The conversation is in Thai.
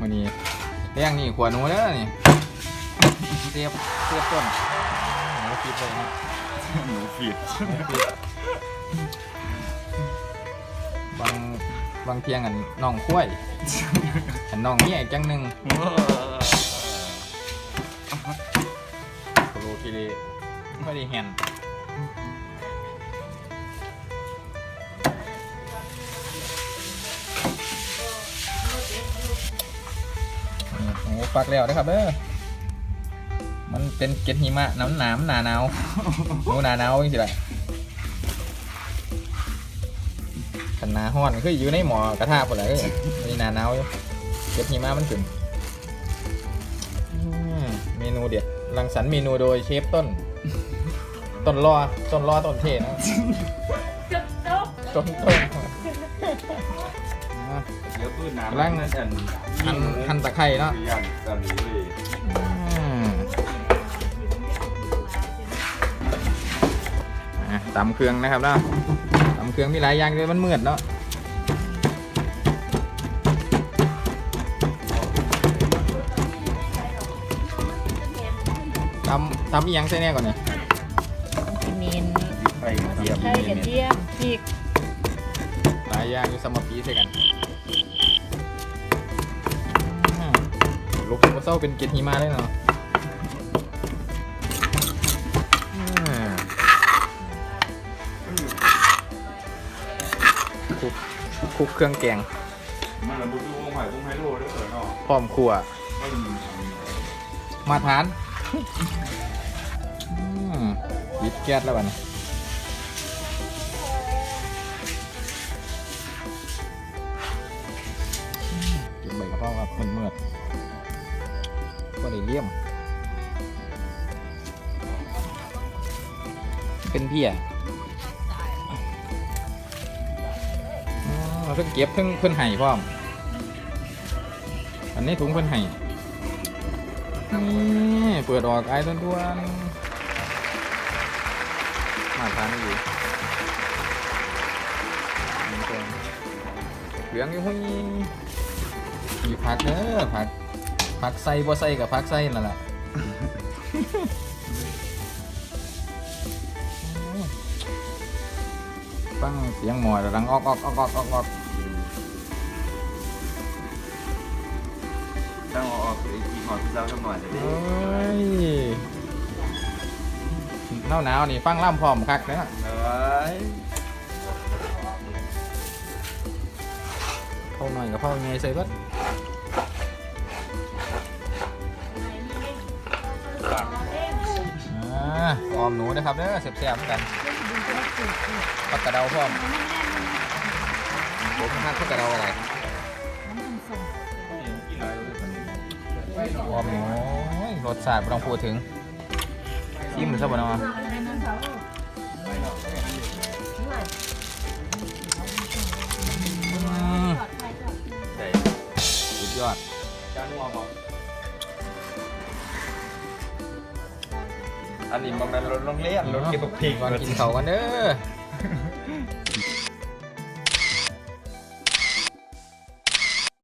มื้อนี้เลี้ยงนี่ขวหนูเด้อนี่เสียบเสียบต้นหนูคิดเลยนะหนูผิดบางบางเทียงอันน้องคุ้ยอันน้องเนี่ยอีกจังหนึ่งโคโลคิริไม่ได้เห็น ปักแล้วนะครับเด้อมันเป็นเกล็ดหิมะน้ำหนามหนาหนาวหนูหนาหนาวจริงๆแหละขันหนาห้อนคืออยู่ในหมอกระทะหมดเลยมีหนาหนาวอยู่เก็บหิมะมันขึ้นอืมเมนูเด็ดรังสรรค์เมนูโดยเชฟต้น ต้นรอต้นรอต้นเทนะต้นต้น อะ เดี๋ยวปืนน้ำร่างนั่นอันหั่นหั่นตะไคร้เนาะยันตอนนี้เลยอืมอะตำเครื่องนะครับเนาะตำเครื่องมีหลายอย่างเลยมันมืดเนาะทำทำอีหยังใส่แน่ก่อนนี่กิเมนไปเทียมไข่กระเทียมพริกหลาย่างอยู่สมปีใส่กันลูกโเศร้าเป็นเกล็ดหิมะเลยเนาะคลุกคุกเครื่องแกงมันระบุดูวงหอยวงไฮโลด้เหรอเนาะพร้อมครัว มาทานยิบแก๊สแล้วบัดน เพราครับมันเมือดก็ได้เลี่ยม เป็นเพียเพิ่งเก็บเพิ่งเพิ่นไห้พร้อม อันนี้ถุงเพิ่นไห้นี่เปิดออกไอ้ต้นทวนมาทานอยู่เหลืองอยู่หุ้ย มีผักเด้อผักผักใส่บ่ใส่กับผักใส่นั่นแหละฟังเสียงหมอดังออกออกออกออกออกออกต้องเอาออกอีกทีหอมเจ้าสักหน่อยจะได้เอ้ยหนาวหนาวๆนี่ฟังล่ำพร้อมคักเลยนะเอ้ยเข้าหน่อยกับเข้าไงใส่เบิด มหนูนะครับเด้อเสียบๆเหมือนกันปักกระเดาพร้อมผมฮักปักกระเดาอะไรกินอะไรเลยตอนนี้อมหนูโอ้ยรสชาติไม่ต้องพูดถึงชิมหรือสับปะรดอืมใส่สุดยอดจานนัวบอก อันนี้มันเป็นรถโรงเรียนรถเก็บพริกก่อนกินเขากันเด้อ